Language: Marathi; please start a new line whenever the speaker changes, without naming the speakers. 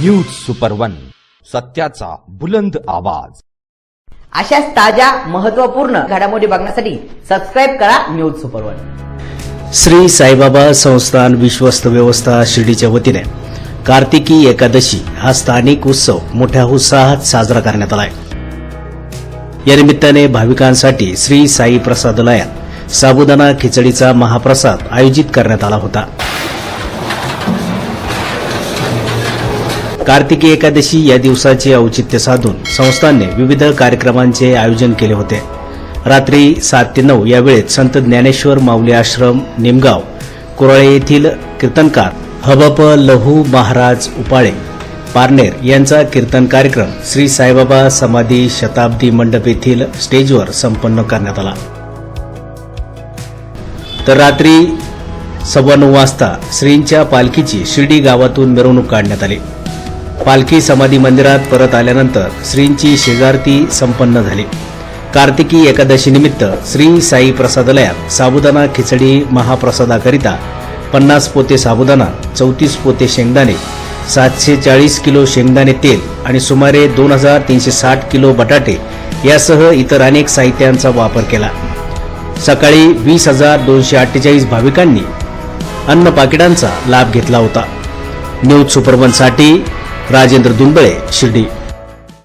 न्यूज सुपर वन सत्याचा बुलंद आवाज.
अशाच ताज्या महत्त्वपूर्ण घडामोडी बघण्यासाठी सबस्क्राईब करा news super one
Shri Saibaba संस्थान विश्वस्त व्यवस्था शिर्डीच्या वतीने कार्तिकी एकादशी हा स्थानिक उत्सव मोठ्या उत्साहात साजरा करण्यात आलाय. या निमित्ताने भाविकांसाठी श्री साई प्रसादालयात साबुदाणा खिचडीचा महाप्रसाद आयोजित करण्यात आला होता. कार्तिकी एकादशी या दिवसाचे औचित्य साधून संस्थांनी विविध कार्यक्रमांचे आयोजन केले होते. रात्री सात ते नऊ या वेळेत संत ज्ञानेश्वर माऊली आश्रम निमगाव कुराळे येथील कीर्तनकार हबप लहू महाराज उपाळे पारनेर यांचा कीर्तन कार्यक्रम श्री साईबाबा समाधी शताब्दी मंडप येथील स्टेजवर संपन्न करण्यात आला. तर रात्री सव्वा नऊ वाजता श्रींच्या पालखीची शिर्डी गावातून मिरवणूक काढण्यात आली. पालखी समाधी मंदिरात परत आल्यानंतर श्रींची शेजारती संपन्न झाली. कार्तिकी एकादशीनिमित्त श्री साई प्रसादालयात साबुदाणा खिचडी महाप्रसादाकरिता पन्नास पोते साबुदाणा चौतीस पोते शेंगदाणे सातशे चाळीस किलो शेंगदाणे तेल आणि सुमारे दोन हजार तीनशे साठ किलो बटाटे यासह इतर अनेक साहित्यांचा वापर केला. सकाळी वीस हजार दोनशे अठ्ठेचाळीस भाविकांनी अन्न पाकिटांचा लाभ घेतला होता. न्यूज सुपरवनसाठी राजेंद्र दुंबळे शिर्डी